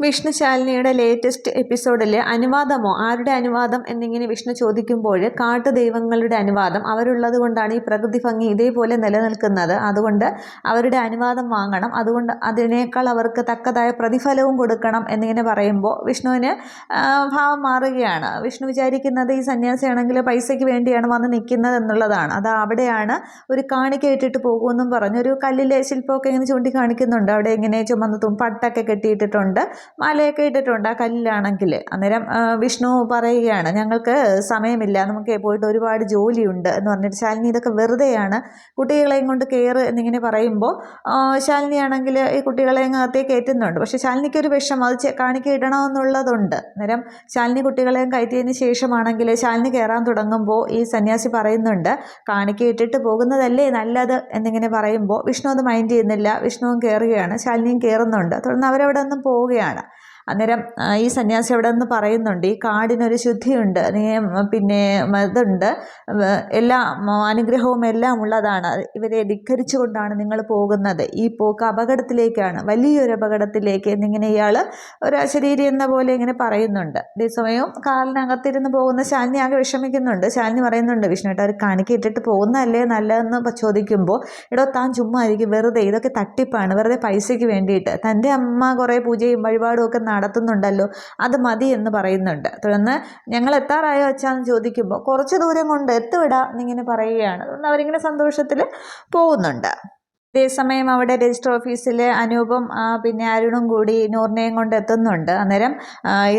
Vishnu ശാലിനിയുടെ latest എപ്പിസോഡിൽ അനുവാദമോ? ആരുടെ അനുവാദം? എന്നിങ്ങനെ വിഷ്ണു ചോദിക്കുമ്പോൾ കാട്ടു ദൈവങ്ങളുടെ അനുവാദം. അവരുള്ളത് കൊണ്ടാണ് ഈ പ്രകൃതി ഭംഗി ഇതേപോലെ നിലനിൽക്കുന്നത്. അതുകൊണ്ട് അവരുടെ അനുവാദം വാങ്ങണം. അതുകൊണ്ട് അതിനേക്കാൾ അവർക്ക് തക്കതായ പ്രതിഫലവും കൊടുക്കണം എന്നിങ്ങനെ പറയുമ്പോൾ വിഷ്ണുവിന് ഭാവം മാറുകയാണ്. വിഷ്ണു വിചാരിക്കുന്നത് ഈ സന്യാസിയാണെങ്കിൽ പൈസയ്ക്ക് വേണ്ടിയാണ് വന്ന് നിൽക്കുന്നത് എന്നുള്ളതാണ്. അത് അവിടെയാണ് ഒരു കാണിക്ക ഇട്ടിട്ട് പോകുമെന്നും പറഞ്ഞു ഒരു കല്ലിലെ ശില്പമൊക്കെ ഇങ്ങനെ ചൂണ്ടിക്കാണിക്കുന്നുണ്ട്. അവിടെ ഇങ്ങനെ ചുമന്ന് പട്ടൊക്കെ കെട്ടിയിട്ടിട്ടുണ്ട്. മാലയൊക്കെ ഇട്ടിട്ടുണ്ട് ആ കല്ലിലാണെങ്കിൽ. അന്നേരം വിഷ്ണു പറയുകയാണ് ഞങ്ങൾക്ക് സമയമില്ല നമുക്ക് പോയിട്ട് ഒരുപാട് ജോലിയുണ്ട് എന്ന് പറഞ്ഞിട്ട് ശാലിനി ഇതൊക്കെ വെറുതെയാണ് കുട്ടികളെയും കൊണ്ട് കെയർ എന്നിങ്ങനെ പറയുമ്പോൾ ശാലിനിയാണെങ്കിൽ ഈ കുട്ടികളെ അകത്തേക്ക് കയറ്റുന്നുണ്ട്. പക്ഷേ ശാലിനിക്ക് ഒരു വിഷം അത് കാണിക്ക ഇടണമെന്നുള്ളതുണ്ട്. അന്നേരം ശാലിനി കുട്ടികളെയും കയറ്റിയതിന് ശേഷമാണെങ്കിൽ ശാലിനി കയറാൻ തുടങ്ങുമ്പോൾ ഈ സന്യാസി പറയുന്നുണ്ട് കാണിക്ക ഇട്ടിട്ട് പോകുന്നതല്ലേ നല്ലത് എന്നിങ്ങനെ പറയുമ്പോൾ വിഷ്ണു അത് മൈൻഡ് ചെയ്യുന്നില്ല. വിഷ്ണുവും കയറുകയാണ് ശാലിനിയും കയറുന്നുണ്ട്. തുടർന്ന് അവരവിടെ നിന്നും പോവുകയാണ്. അന്നേരം ഈ സന്യാസി അവിടെ നിന്ന് പറയുന്നുണ്ട് ഈ കാടിനൊരു ശുദ്ധിയുണ്ട് പിന്നെ ഇതുണ്ട് എല്ലാ അനുഗ്രഹവും എല്ലാം ഉള്ളതാണ് ഇവരെ ധിക്കരിച്ചുകൊണ്ടാണ് നിങ്ങൾ പോകുന്നത് ഈ പോക്ക് അപകടത്തിലേക്കാണ് വലിയൊരു അപകടത്തിലേക്ക് എന്നിങ്ങനെ ഇയാൾ ഒരു ശരീരം എന്ന പോലെ ഇങ്ങനെ പറയുന്നുണ്ട്. അതേസമയം കാലിനകത്തിരുന്ന് പോകുന്ന ശാലിനി ആകെ വിഷമിക്കുന്നുണ്ട് ശാലിനി പറയുന്നുണ്ട് വിഷ്ണുട്ട് അവർ കാണിക്കിട്ടിട്ട് പോകുന്നതല്ലേ നല്ലതെന്ന് ചോദിക്കുമ്പോൾ ഇടോ താൻ ചുമ്മാ ആയിരിക്കും വെറുതെ ഇതൊക്കെ തട്ടിപ്പാണ് വെറുതെ പൈസയ്ക്ക് വേണ്ടിയിട്ട് തന്റെ അമ്മ കുറേ പൂജയും വഴിപാടും ഒക്കെ നടത്തുന്നുണ്ടല്ലോ അത് മതി എന്ന് പറയുന്നുണ്ട്. തുടർന്ന് ഞങ്ങൾ എത്താറായോ അച്ഛാന്ന് ചോദിക്കുമ്പോൾ കുറച്ച് ദൂരം കൊണ്ട് എത്തുവിടാം എന്നിങ്ങനെ പറയുകയാണ്. അതുകൊണ്ട് അവരിങ്ങനെ സന്തോഷത്തിൽ പോകുന്നുണ്ട്. അതേസമയം അവിടെ രജിസ്റ്റർ ഓഫീസിൽ അനൂപും പിന്നെ അരുണും കൂടി നൂറിനെയും കൊണ്ട് എത്തുന്നുണ്ട് അന്നേരം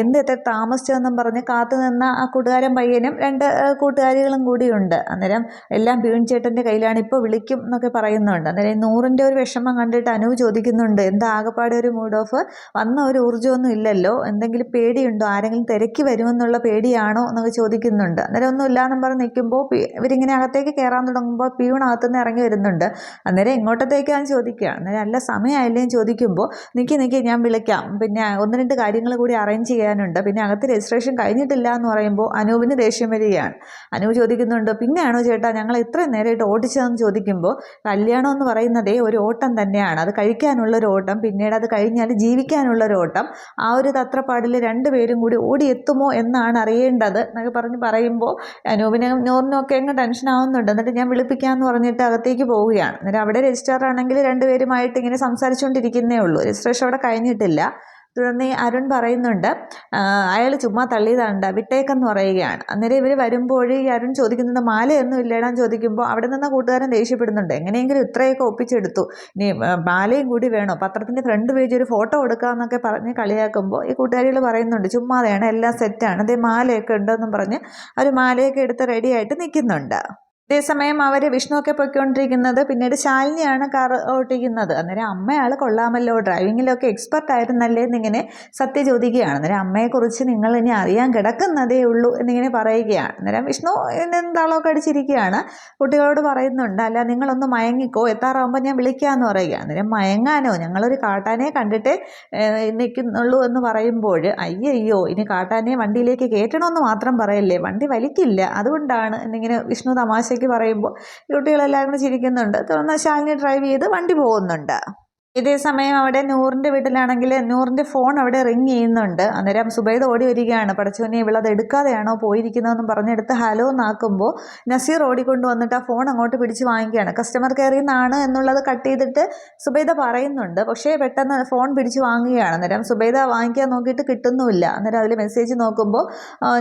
എന്ത് എത്ര താമസിച്ചതെന്നും പറഞ്ഞ് കാത്തു നിന്ന ആ കൂട്ടുകാരൻ പയ്യനും രണ്ട് കൂട്ടുകാരികളും കൂടിയുണ്ട് അന്നേരം എല്ലാം പീൺ ചേട്ടന്റെ കയ്യിലാണ്. ഇപ്പോൾ വിളിക്കും എന്നൊക്കെ പറയുന്നുണ്ട്. അന്നേരം നൂറിന്റെ ഒരു വിഷമം കണ്ടിട്ട് അനൂപ് ചോദിക്കുന്നുണ്ട് എന്താ ആകെപ്പാടെ ഒരു മൂഡ് ഓഫ് വന്ന ഒരു ഊർജമൊന്നും ഇല്ലല്ലോ? എന്തെങ്കിലും പേടിയുണ്ടോ? ആരെങ്കിലും തിരക്കി വരുമെന്നുള്ള പേടിയാണോ? എന്നൊക്കെ ചോദിക്കുന്നുണ്ട്. അന്നേരം ഒന്നും ഇല്ലാന്നും പറഞ്ഞ് നിൽക്കുമ്പോൾ ഇവരിങ്ങനെ അകത്തേക്ക് കയറാൻ തുടങ്ങുമ്പോൾ പ്യൂൺ അകത്തുനിന്ന് ഇറങ്ങി വരുന്നുണ്ട്. അന്നേരം ഇങ്ങോട്ട് എപ്പോഴത്തേക്കാന്ന് ചോദിക്കുകയാണ് നല്ല സമയമായില്ലേ? ചോദിക്കുമ്പോൾ നിൽക്കി നിൽക്കി ഞാൻ വിളിക്കാം. പിന്നെ ഒന്ന് രണ്ട് കാര്യങ്ങൾ കൂടി അറേഞ്ച് ചെയ്യാനുണ്ട്. പിന്നെ അകത്ത് രജിസ്ട്രേഷൻ കഴിഞ്ഞിട്ടില്ല എന്ന് പറയുമ്പോൾ അനൂപിന് ദേഷ്യം വരികയാണ്. അനൂപ് ചോദിക്കുന്നുണ്ട് പിന്നെയാണോ ചേട്ടാ ഞങ്ങൾ ഇത്രയും നേരമായിട്ട് ഓടിച്ചതെന്ന് ചോദിക്കുമ്പോൾ കല്യാണം എന്ന് പറയുന്നതേ ഒരു ഓട്ടം തന്നെയാണ്. അത് കഴിക്കാനുള്ള ഒരു ഓട്ടം പിന്നീട് അത് കഴിഞ്ഞാൽ ജീവിക്കാനുള്ള ഒരു ഓട്ടം. ആ ഒരു തത്രപ്പാടിൽ രണ്ടുപേരും കൂടി ഓടിയെത്തുമോ എന്നാണ് അറിയേണ്ടത് എന്നൊക്കെ പറഞ്ഞ് പറയുമ്പോൾ അനൂപിനെ നോറിനൊക്കെ അങ്ങ് ടെൻഷൻ ആവുന്നുണ്ട്. എന്നിട്ട് ഞാൻ വിളിപ്പിക്കാമെന്ന് പറഞ്ഞിട്ട് അകത്തേക്ക് പോവുകയാണ്. അന്നേരം അവിടെ രജിസ്റ്റർ ആണെങ്കിൽ രണ്ടുപേരുമായിട്ട് ഇങ്ങനെ സംസാരിച്ചുകൊണ്ടിരിക്കുന്നേ ഉള്ളൂ. രജിസ്ട്രേഷൻ അവിടെ കഴിഞ്ഞിട്ടില്ല. തുടർന്ന് അരുൺ പറയുന്നുണ്ട് അയാൾ ചുമ്മാ തള്ളിയതാണ്ട് വിട്ടേക്കെന്ന് പറയുകയാണ്. അന്നേരം ഇവർ വരുമ്പോൾ ഈ അരുൺ ചോദിക്കുന്നുണ്ട് മാലയൊന്നും ഇല്ലേടാൻ ചോദിക്കുമ്പോൾ അവിടെ നിന്ന് കൂട്ടുകാരൻ ദേഷ്യപ്പെടുന്നുണ്ട്. എങ്ങനെയെങ്കിലും ഇത്രയൊക്കെ ഒപ്പിച്ചെടുത്തു. ഇനി മാലയും കൂടി വേണോ? പത്രത്തിന്റെ ഫ്രണ്ട് പേജ് ഒരു ഫോട്ടോ കൊടുക്കാമെന്നൊക്കെ പറഞ്ഞ് കളിയാക്കുമ്പോൾ ഈ കൂട്ടുകാരികൾ പറയുന്നുണ്ട് ചുമ്മാതെയാണ് എല്ലാം സെറ്റാണ് അതേ മാലയൊക്കെ ഉണ്ടെന്നും പറഞ്ഞ് അവർ മാലയൊക്കെ എടുത്ത് റെഡിയായിട്ട് നിൽക്കുന്നുണ്ട് അതേസമയം അവർ വിഷ്ണുവൊക്കെ പൊയ്ക്കൊണ്ടിരിക്കുന്നത് പിന്നീട് ശാലിനിയാണ് കാർ ഓട്ടിക്കുന്നത്. അന്നേരം അമ്മയാൾ കൊള്ളാമല്ലോ ഡ്രൈവിങ്ങിലൊക്കെ എക്സ്പെർട്ട് ആയിരുന്നല്ലേ എന്നിങ്ങനെ സത്യ ചോദിക്കുകയാണ് അന്നേരം അമ്മയെക്കുറിച്ച് നിങ്ങൾ ഇനി അറിയാൻ കിടക്കുന്നതേ ഉള്ളൂ എന്നിങ്ങനെ പറയുകയാണ്. അന്നേരം വിഷ്ണു എന്താളൊക്കെ അടിച്ചിരിക്കുകയാണ്. കുട്ടികളോട് പറയുന്നുണ്ട് അല്ല നിങ്ങളൊന്ന് മയങ്ങിക്കോ എത്താറാകുമ്പോൾ ഞാൻ വിളിക്കാമെന്ന് പറയുക അന്നേരം മയങ്ങാനോ? ഞങ്ങളൊരു കാട്ടാനെ കണ്ടിട്ട് നിൽക്കുന്നുള്ളൂ എന്ന് പറയുമ്പോൾ അയ്യോ ഇനി കാട്ടാനെ വണ്ടിയിലേക്ക് കയറ്റണമെന്ന് മാത്രം പറയല്ലേ വണ്ടി വലിക്കില്ല അതുകൊണ്ടാണ് എന്നിങ്ങനെ വിഷ്ണു തമാശ തമാശയ്ക്ക് പറയുമ്പോൾ കുട്ടികളെല്ലാവരും കൂടെ ചിരിക്കുന്നുണ്ട്. തുടർന്ന് ശാലിനി ഡ്രൈവ് ചെയ്ത് വണ്ടി പോകുന്നുണ്ട്. ഇതേ സമയം അവിടെ നൂറിന്റെ വീട്ടിലാണെങ്കിൽ നൂറിന്റെ ഫോൺ അവിടെ റിങ് ചെയ്യുന്നുണ്ട്. അന്നേരം സുബൈദ് ഓടി വരികയാണ്. പടച്ചോനെ ഇവളത് എടുക്കാതെയാണോ പോയിരിക്കുന്നതെന്ന് പറഞ്ഞെടുത്ത് ഹലോ എന്നാക്കുമ്പോൾ നസീർ ഓടിക്കൊണ്ട് വന്നിട്ട് ആ ഫോൺ അങ്ങോട്ട് പിടിച്ച് വാങ്ങിക്കുകയാണ്. കസ്റ്റമർ കെയറിൽ നിന്നാണ് എന്നുള്ളത് കട്ട് ചെയ്തിട്ട് സുബൈദ പറയുന്നുണ്ട്. പക്ഷേ പെട്ടെന്ന് ഫോൺ പിടിച്ച് വാങ്ങുകയാണ്. അന്നേരം സുബൈദ വാങ്ങിക്കാൻ നോക്കിയിട്ട് കിട്ടുന്നുമില്ല. അന്നേരം അതിൽ മെസ്സേജ് നോക്കുമ്പോൾ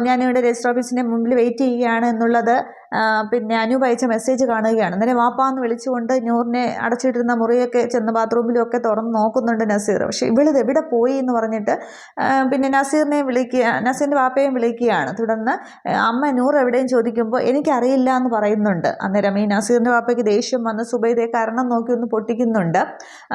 ഞാനിവിടെ രജിസ്റ്റർ ഓഫീസിന്റെ മുമ്പിൽ വെയിറ്റ് ചെയ്യുകയാണ് എന്നുള്ളത് പിന്നെ അനു അയച്ച മെസ്സേജ് കാണുകയാണ്. അന്നേരം വാപ്പാന്ന് വിളിച്ചുകൊണ്ട് നൂറിനെ അടച്ചിട്ടിരുന്ന മുറിയൊക്കെ ചെന്ന് ബാത്റൂമിലൊക്കെ തുറന്ന് നോക്കുന്നുണ്ട് നസീർ. പക്ഷേ ഇവളിത് എവിടെ പോയി എന്ന് പറഞ്ഞിട്ട് പിന്നെ നസീറിനെ വിളിക്കുക നസീറിന്റെ വാപ്പയെയും വിളിക്കുകയാണ്. തുടർന്ന് അമ്മ നൂർ എവിടെയും ചോദിക്കുമ്പോൾ എനിക്കറിയില്ല എന്ന് പറയുന്നുണ്ട്. അന്നേരം ഈ നസീറിന്റെ വാപ്പയ്ക്ക് ദേഷ്യം വന്ന് സുബൈദയെ കാരണം നോക്കി ഒന്ന് പൊട്ടിക്കുന്നുണ്ട്.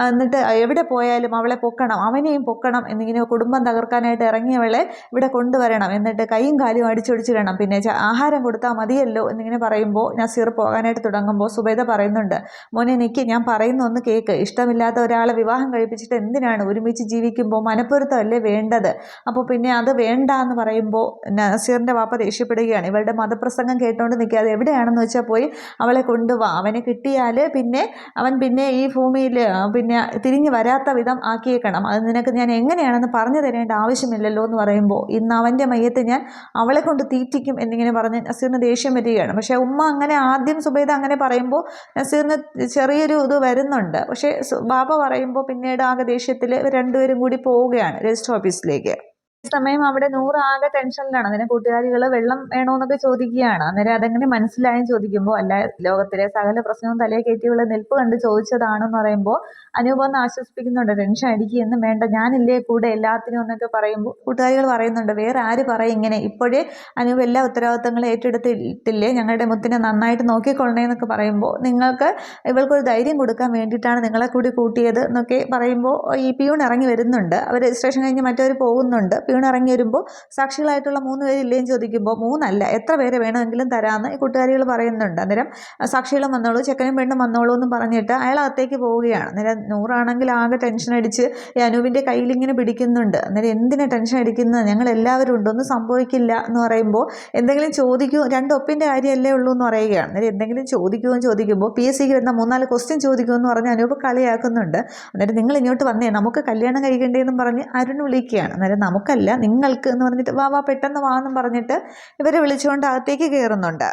എന്നിട്ട് എവിടെ പോയാലും അവളെ പൊക്കണം അവനെയും പൊക്കണം എന്നിങ്ങനെ കുടുംബം തകർക്കാനായിട്ട് ഇറങ്ങിയവളെ ഇവിടെ കൊണ്ടുവരണം. എന്നിട്ട് കൈയും കാലും അടിച്ചൊടിച്ചിടണം. പിന്നെ ആഹാരം കൊടുത്താൽ മതിയല്ലോ എന്നിങ്ങനെ എന്നിങ്ങനെ പറയുമ്പോൾ നസീർ പോകാനായിട്ട് തുടങ്ങുമ്പോൾ സുബൈദ പറയുന്നുണ്ട് മോനെ എനിക്ക് ഞാൻ പറയുന്ന ഒന്ന് കേക്ക്. ഇഷ്ടമില്ലാത്ത ഒരാളെ വിവാഹം കഴിപ്പിച്ചിട്ട് എന്തിനാണ് ഒരുമിച്ച് ജീവിക്കുമ്പോൾ മനപ്പൊരുത്തമല്ലേ വേണ്ടത്? അപ്പോൾ പിന്നെ അത് വേണ്ട എന്ന് പറയുമ്പോൾ നസീറിന്റെ വാപ്പ ദേഷ്യപ്പെടുകയാണ്. ഇവളുടെ മതപ്രസംഗം കേട്ടുകൊണ്ട് നിൽക്കാതെ എവിടെയാണെന്ന് വെച്ചാൽ പോയി അവളെ കൊണ്ടുപോവാ അവനെ കിട്ടിയാൽ പിന്നെ അവൻ പിന്നെ ഈ ഭൂമിയിൽ പിന്നെ തിരിഞ്ഞു വരാത്ത വിധം ആക്കിയേക്കണം. അത് നിനക്ക് ഞാൻ എങ്ങനെയാണെന്ന് പറഞ്ഞു തരേണ്ട ആവശ്യമില്ലല്ലോ എന്ന് പറയുമ്പോൾ ഇന്ന് അവന്റെ മയ്യത്തെ ഞാൻ അവളെ കൊണ്ട് തീറ്റിക്കും എന്നിങ്ങനെ പറഞ്ഞ് നസീറിന് ദേഷ്യം വരികയാണ്. പക്ഷേ ഉമ്മ അങ്ങനെ ആദ്യം സുബൈദ അങ്ങനെ പറയുമ്പോൾ നസീറിന് ചെറിയൊരു ഇത് വരുന്നുണ്ട്. പക്ഷേ ബാബ പറയുമ്പോൾ പിന്നീട് ആകെ ദേഷ്യത്തിൽ രണ്ടുപേരും കൂടി പോവുകയാണ് രജിസ്റ്റർ ഓഫീസിലേക്ക്. സമയം അവിടെ നൂറ് ആകെ ടെൻഷനിലാണ്. അതിന് കൂട്ടുകാരികൾ വെള്ളം വേണോന്നൊക്കെ ചോദിക്കുകയാണ്. അന്നേരം അതെങ്ങനെ മനസ്സിലായെന്ന് ചോദിക്കുമ്പോൾ അല്ല ലോകത്തിലെ സകല പ്രശ്നവും തലയെ കയറ്റിയുള്ള നിൽപ്പ് കണ്ട് ചോദിച്ചതാണെന്ന് പറയുമ്പോൾ അനൂപ് ഒന്ന് ആശ്വസിപ്പിക്കുന്നുണ്ട് ടെൻഷൻ അടിക്കുക എന്നും വേണ്ട ഞാനില്ലേ കൂടെ എല്ലാത്തിനും എന്നൊക്കെ പറയുമ്പോൾ കൂട്ടുകാരികൾ പറയുന്നുണ്ട് വേറെ ആര് പറയും ഇങ്ങനെ? ഇപ്പോഴേ അനൂപ് എല്ലാ ഉത്തരവാദിത്തങ്ങളും ഏറ്റെടുത്തിട്ടില്ലേ? ഞങ്ങളുടെ മുത്തിനെ നന്നായിട്ട് നോക്കിക്കൊള്ളണേ എന്നൊക്കെ പറയുമ്പോൾ നിങ്ങൾക്ക് ഇവൾക്കൊരു ധൈര്യം കൊടുക്കാൻ വേണ്ടിയിട്ടാണ് നിങ്ങളെ കൂടി കൂട്ടിയത് എന്നൊക്കെ പറയുമ്പോൾ ഈ പിയൂൺ ഇറങ്ങി വരുന്നുണ്ട്. അവർ രജിസ്ട്രേഷൻ കഴിഞ്ഞ് മറ്റവർ പോകുന്നുണ്ട്. പിയൂൺ ഇറങ്ങി വരുമ്പോൾ സാക്ഷികളായിട്ടുള്ള മൂന്ന് പേരില്ലേയും ചോദിക്കുമ്പോൾ മൂന്നല്ല എത്ര പേര് വേണമെങ്കിലും തരാമെന്ന് ഈ കൂട്ടുകാരികൾ പറയുന്നുണ്ട്. അന്നേരം സാക്ഷികളും വന്നോളൂ ചെക്കനും പെണ്ണും വന്നോളൂ എന്ന് പറഞ്ഞിട്ട് അയാൾ അകത്തേക്ക് പോവുകയാണ്. അന്നേരം നൂറാണെങ്കിൽ ആകെ ടെൻഷൻ അടിച്ച് ഈ അനൂപിന്റെ കയ്യിൽ ഇങ്ങനെ പിടിക്കുന്നുണ്ട്. അന്നേരം എന്തിനാ ടെൻഷൻ അടിക്കുന്നത്? ഞങ്ങൾ എല്ലാവരും ഉണ്ട് ഒന്നും സംഭവിക്കില്ല എന്ന് പറയുമ്പോൾ എന്തെങ്കിലും ചോദിക്കൂ രണ്ട് ഒപ്പിന്റെ കാര്യമല്ലേ ഉള്ളൂ എന്ന് പറയുകയാണ്. അന്നേരം എന്തെങ്കിലും ചോദിക്കുമോ ചോദിക്കുമ്പോൾ പി എസ് സിക്ക് വരുന്ന മൂന്നാൽ ക്വസ്റ്റ്യൻ ചോദിക്കുമെന്ന് പറഞ്ഞ് അനൂപ് കളിയാക്കുന്നുണ്ട്. അന്നേരം നിങ്ങൾ ഇങ്ങോട്ട് വന്നേ നമുക്ക് കല്യാണം കഴിക്കണ്ടേന്നും പറഞ്ഞ് അരുൺ വിളിക്കുകയാണ്. അന്നേരം നമുക്കല്ല നിങ്ങൾക്ക് എന്ന് പറഞ്ഞിട്ട് വാ വാ പെട്ടെന്ന് വാ എന്നും പറഞ്ഞിട്ട് ഇവരെ വിളിച്ചുകൊണ്ട് അകത്തേക്ക് കയറുന്നുണ്ട്.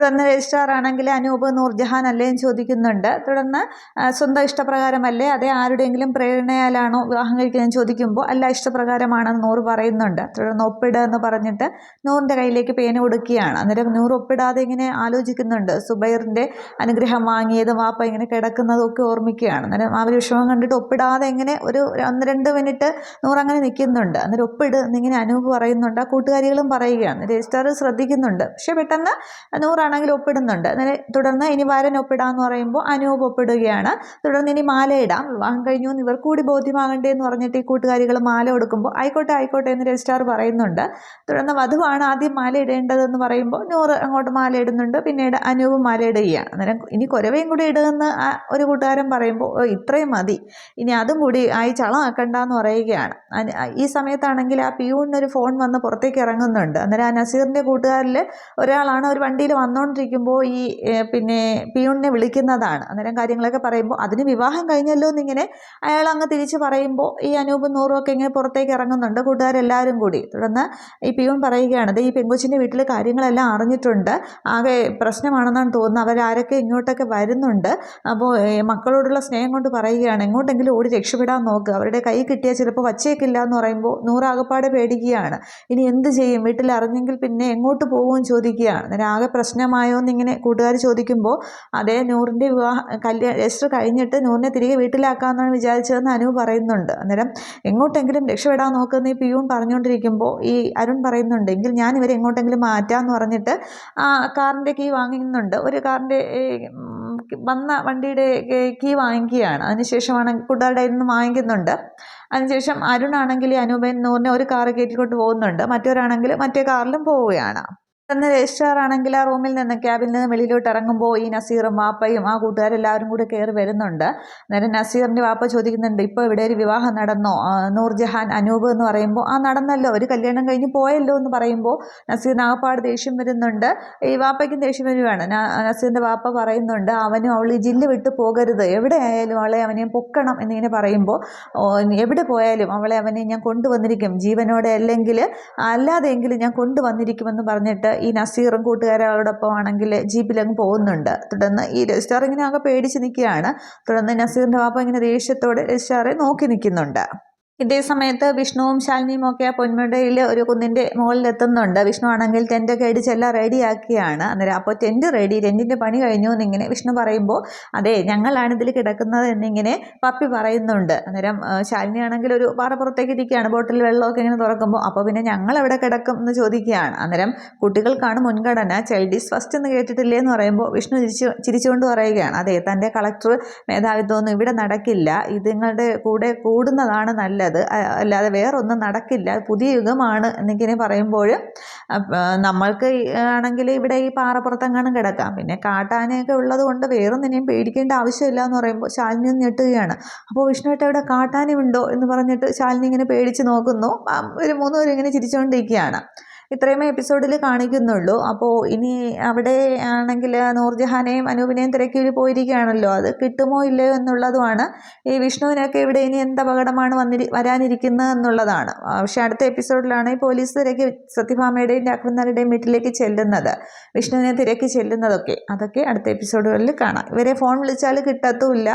തുടർന്ന് രജിസ്ട്രാർ ആണെങ്കിൽ അനൂപ് നൂർജഹാൻ അല്ലേ എന്ന് ചോദിക്കുന്നുണ്ട്. തുടർന്ന് സ്വന്തം ഇഷ്ടപ്രകാരമല്ലേ അതേ ആരുടെയെങ്കിലും പ്രേരണയാലാണോ വിവാഹം കഴിക്കുന്നതെന്ന് ചോദിക്കുമ്പോൾ അല്ല ഇഷ്ടപ്രകാരമാണെന്ന് നൂറ് പറയുന്നുണ്ട്. തുടർന്ന് ഒപ്പിടുക എന്ന് പറഞ്ഞിട്ട് നൂറിന്റെ കയ്യിലേക്ക് പേന കൊടുക്കുകയാണ്. അന്നേരം നൂറ് ഒപ്പിടാതെ ഇങ്ങനെ ആലോചിക്കുന്നുണ്ട്. സുബൈറിന്റെ അനുഗ്രഹം വാങ്ങിയതും വാപ്പ ഇങ്ങനെ കിടക്കുന്നതും ഒക്കെ ഓർമ്മിക്കുകയാണ്. അന്നേരം ആ ഒരു വിഷമം കണ്ടിട്ട് ഒപ്പിടാതെ ഇങ്ങനെ ഒരു ഒന്ന് രണ്ട് മിനിറ്റ് നൂറ് അങ്ങനെ നിൽക്കുന്നുണ്ട്. അന്നേരം ഒപ്പിട് എന്നിങ്ങനെ അനൂപ് പറയുന്നുണ്ട്. ആ കൂട്ടുകാരികളും പറയുകയാണ്. രജിസ്ട്രാർ ശ്രദ്ധിക്കുന്നുണ്ട്. പക്ഷേ പെട്ടെന്ന് നൂറാണെങ്കിൽ ഒപ്പിടുന്നുണ്ട്. തുടർന്ന് ഇനി വരൻ ഒപ്പിടാന്ന് പറയുമ്പോൾ അനൂപ് ഒപ്പിടുകയാണ്. തുടർന്ന് ഇനി മാല ഇടാം. വിവാഹം കഴിഞ്ഞു എന്ന് ഇവർ കൂടി ബോധ്യമാകണ്ടേ എന്ന് പറഞ്ഞിട്ട് ഈ കൂട്ടുകാരികൾ മാല കൊടുക്കുമ്പോൾ ആയിക്കോട്ടെ ആയിക്കോട്ടെ എന്ന് രജിസ്ട്രാർ പറയുന്നുണ്ട്. തുടർന്ന് വധുവാണ് ആദ്യം മാല ഇടേണ്ടതെന്ന് പറയുമ്പോൾ നൂറ് അങ്ങോട്ട് മാല ഇടുന്നുണ്ട്. പിന്നീട് അനൂപ് മാല ഇടുകയാണ്. അന്നേരം ഇനി കുരവയും കൂടി ഇടുമെന്ന് ഒരു കൂട്ടുകാരൻ പറയുമ്പോൾ "ഓ, ഇത്രയും മതി. ഇനി അതും കൂടി ആയി ചളമാക്കണ്ട എന്ന് പറയുകയാണ് ഈ സമയത്താണെങ്കിൽ ആ പിയൂണിനൊരു ഫോൺ വന്ന് പുറത്തേക്ക് ഇറങ്ങുന്നുണ്ട്. അന്നേരം ആ നസീറിന്റെ കൂട്ടുകാരിൽ ഒരാളാണ് ഒരു വണ്ടിയിൽ വന്നുകൊണ്ടിരിക്കുമ്പോൾ ഈ പിന്നെ പിയൂണിനെ വിളിക്കുന്നതാണ്. അന്നേരം കാര്യങ്ങളൊക്കെ പറയുമ്പോൾ അതിന് വിവാഹം കഴിഞ്ഞല്ലോ എന്നിങ്ങനെ അയാൾ അങ്ങ് തിരിച്ച് പറയുമ്പോൾ ഈ അനൂപും നൂറും ഒക്കെ ഇങ്ങനെ പുറത്തേക്ക് ഇറങ്ങുന്നുണ്ട് കൂട്ടുകാരെല്ലാവരും കൂടി. തുടർന്ന് ഈ പിയൂൺ പറയുകയാണ് "ദേ ഈ പെങ്കൊച്ചിന്റെ വീട്ടിൽ കാര്യങ്ങളെല്ലാം അറിഞ്ഞിട്ടുണ്ട്. ആകെ പ്രശ്നമാണെന്നാണ് തോന്നുന്നത്. അവരാരൊക്കെ ഇങ്ങോട്ടൊക്കെ വരുന്നുണ്ട്. അപ്പോൾ മക്കളോടുള്ള സ്നേഹം കൊണ്ട് പറയുകയാണ് എങ്ങോട്ടെങ്കിലും ഓടി രക്ഷപ്പെടാൻ നോക്കുക അവരുടെ കൈ കിട്ടിയാൽ ചിലപ്പോൾ വച്ചേക്കില്ല എന്ന് പറയുമ്പോൾ നൂറാകപ്പാടെ പേടിക്കുകയാണ്. ഇനി എന്ത് ചെയ്യും? വീട്ടിൽ അറിഞ്ഞെങ്കിൽ പിന്നെ എങ്ങോട്ട് പോകുമെന്ന് ചോദിക്കുകയാണ്. അന്നേരം ആകെ പ്രശ്നമായോ എന്നിങ്ങനെ കൂട്ടുകാർ ചോദിക്കുമ്പോൾ അതേ നൂറിന്റെ വിവാഹ കല്യാണം രജിസ്റ്റർ കഴിഞ്ഞിട്ട് നൂറിനെ തിരികെ വീട്ടിലാക്കാമെന്നാണ് വിചാരിച്ചതെന്ന് അനു പറയുന്നുണ്ട്. അന്നേരം എങ്ങോട്ടെങ്കിലും രക്ഷപ്പെടാൻ നോക്കുന്ന ഈ പിയൂൺ പറഞ്ഞുകൊണ്ടിരിക്കുമ്പോൾ ഈ അരുൺ പറയുന്നുണ്ട് എങ്കിൽ ഞാൻ ഇവരെ എങ്ങോട്ടെങ്കിലും മാറ്റാമെന്ന് പറഞ്ഞിട്ട് ആ കാറിന്റെ കീ വാങ്ങുന്നുണ്ട് ഒരു കാറിന്റെ വന്ന വണ്ടിയുടെ കീ വാങ്ങിക്കുകയാണ്. അതിനുശേഷമാണ് കൂട്ടുകാരുടെ കയ്യിൽ നിന്ന് വാങ്ങിക്കുന്നുണ്ട്. അതിനുശേഷം അരുണാണെങ്കിൽ അനൂപൻ നൂറിനെ ഒരു കാറ് കയറ്റിക്കൊണ്ട് പോകുന്നുണ്ട്. മറ്റൊരാണെങ്കിൽ മറ്റേ കാറിലും പോവുകയാണ്. അന്ന് രജിസ്റ്ററാണെങ്കിൽ ആ റൂമിൽ നിന്ന് ക്യാബിൽ നിന്ന് വെളിയിലോട്ട് ഇറങ്ങുമ്പോൾ ഈ നസീറും വാപ്പയും ആ കൂട്ടുകാരെല്ലാവരും കൂടെ കയറി വരുന്നുണ്ട്. അന്നേരം നസീറിന്റെ വാപ്പ ചോദിക്കുന്നുണ്ട് ഇപ്പോൾ ഇവിടെ ഒരു വിവാഹം നടന്നോ? നൂർജഹാൻ അനൂപ് എന്ന് പറയുമ്പോൾ ആ നടന്നല്ലോ ഒരു കല്യാണം കഴിഞ്ഞ് പോയല്ലോ എന്ന് പറയുമ്പോൾ നസീർ ആകപ്പാട് ദേഷ്യം വരുന്നുണ്ട്. ഈ വാപ്പയ്ക്കും ദേഷ്യം വരുവാണ്. നസീറിന്റെ വാപ്പ പറയുന്നുണ്ട് അവനും അവൾ ഈ ജില്ല വിട്ട് പോകരുത്. എവിടെ ആയാലും അവളെ അവനെ പൊക്കണം എന്നിങ്ങനെ പറയുമ്പോൾ എവിടെ പോയാലും അവളെ അവനെ ഞാൻ കൊണ്ടുവന്നിരിക്കും. ജീവനോടെ അല്ലെങ്കിൽ അല്ലാതെയെങ്കിലും ഞാൻ കൊണ്ടുവന്നിരിക്കുമെന്ന് പറഞ്ഞിട്ട് ഈ നസീറും കൂട്ടുകാരോടൊപ്പം ആണെങ്കിൽ ജീപ്പിലങ്ങ് പോകുന്നുണ്ട്. തുടർന്ന് ഈ രജിസ്ട്രാർ ഇങ്ങനെ ആകെ പേടിച്ച് നിൽക്കുകയാണ്. തുടർന്ന് നസീറിന്റെ പാപ്പ ഇങ്ങനെ ദേഷ്യത്തോടെ രജിസ്ട്രാറെ നോക്കി നിൽക്കുന്നുണ്ട്. ഇതേ സമയത്ത് വിഷ്ണുവും ശാലിനിയും ഒക്കെ പൊന്മുടയിൽ ഒരു കുന്നിന്റെ മുകളിൽ എത്തുന്നുണ്ട് വിഷ്ണു ആണെങ്കിൽ ടെന്റൊക്കെ ചെല്ലാം റെഡിയാക്കിയാണ് അന്നേരം അപ്പോൾ ടെന്റ് റെഡി ടെന്റിന്റെ പണി കഴിഞ്ഞു എന്നിങ്ങനെ വിഷ്ണു പറയുമ്പോൾ അതെ ഞങ്ങളാണ് ഇതിൽ കിടക്കുന്നത് എന്നിങ്ങനെ പപ്പി പറയുന്നുണ്ട്. അന്നേരം ശാലിനി ആണെങ്കിൽ ഒരു പാറപ്പുറത്തേക്ക് ഇരിക്കുകയാണ്. ബോട്ടിൽ വെള്ളമൊക്കെ ഇങ്ങനെ തുറക്കുമ്പോൾ അപ്പോൾ പിന്നെ ഞങ്ങൾ എവിടെ കിടക്കും എന്ന് ചോദിക്കുകയാണ്. അന്നേരം കുട്ടികൾക്കാണ് മുൻഗണന. ചൈൽഡീസ് ഫസ്റ്റ് എന്ന് കേട്ടിട്ടില്ലേ എന്ന് പറയുമ്പോൾ വിഷ്ണു ചിരിച്ചു ചിരിച്ചുകൊണ്ട് പറയുകയാണ്. അതെ തന്റെ കളക്ടർ മേധാവിത്വമൊന്നും ഇവിടെ നടക്കില്ല. ഇതുങ്ങളുടെ കൂടെ കൂടുന്നതാണ് നല്ലത്. അ- അല്ലാതെ വേറൊന്നും നടക്കില്ല. പുതിയ യുഗമാണ് എന്നിങ്ങനെ പറയുമ്പോൾ നമ്മൾക്ക് ആണെങ്കിൽ ഇവിടെ ഈ പാറപ്പുറത്തെങ്ങാനും കിടക്കാം. പിന്നെ കാട്ടാനയൊക്കെ ഉള്ളത് കൊണ്ട് വേറൊന്നിനെയും പേടിക്കേണ്ട ആവശ്യമില്ല എന്ന് പറയുമ്പോൾ ശാലിനി ഞെട്ടുകയാണ്. അപ്പോൾ വിഷ്ണുവേട്ട ഇവിടെ കാട്ടാനയുണ്ടോ? എന്ന് പറഞ്ഞിട്ട് ശാലിനി ഇങ്ങനെ പേടിച്ച് നോക്കുന്നു. ഒരു മൂന്നുപേരും ഇങ്ങനെ ചിരിച്ചുകൊണ്ടിരിക്കുകയാണ്. ഇത്രയുമേ എപ്പിസോഡിൽ കാണിക്കുന്നുള്ളൂ. അപ്പോൾ ഇനി അവിടെ ആണെങ്കിൽ നൂർജഹാനെയും അനൂപിനെയും തിരക്കിയിൽ പോയിരിക്കുകയാണല്ലോ. അത് കിട്ടുമോ ഇല്ലയോ എന്നുള്ളതുമാണ്. ഈ വിഷ്ണുവിനൊക്കെ ഇവിടെ ഇനി എന്ത് അപകടമാണ് വന്നിരി വരാനിരിക്കുന്നത് എന്നുള്ളതാണ്. പക്ഷേ അടുത്ത എപ്പിസോഡിലാണ് ഈ പോലീസ് തിരക്കി സത്യഭാമയുടെയും രാഘവന്നാരുടെയും വീട്ടിലേക്ക് ചെല്ലുന്നത്. വിഷ്ണുവിനെ തിരക്കി ചെല്ലുന്നതൊക്കെ. അതൊക്കെ അടുത്ത എപ്പിസോഡുകളിൽ കാണാം. ഇവരെ ഫോൺ വിളിച്ചാൽ കിട്ടത്തുമില്ല.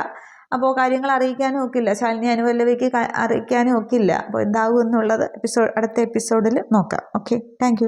അപ്പോൾ കാര്യങ്ങൾ അറിയിക്കാനും ഒക്കില്ല. ശാലിനി അനുവല്ലവിക്ക് അറിയിക്കാനും ഒക്കില്ല. അപ്പോൾ എന്താകും എന്നുള്ളത് എപ്പിസോഡ് അടുത്ത എപ്പിസോഡിൽ നോക്കാം. Okay thank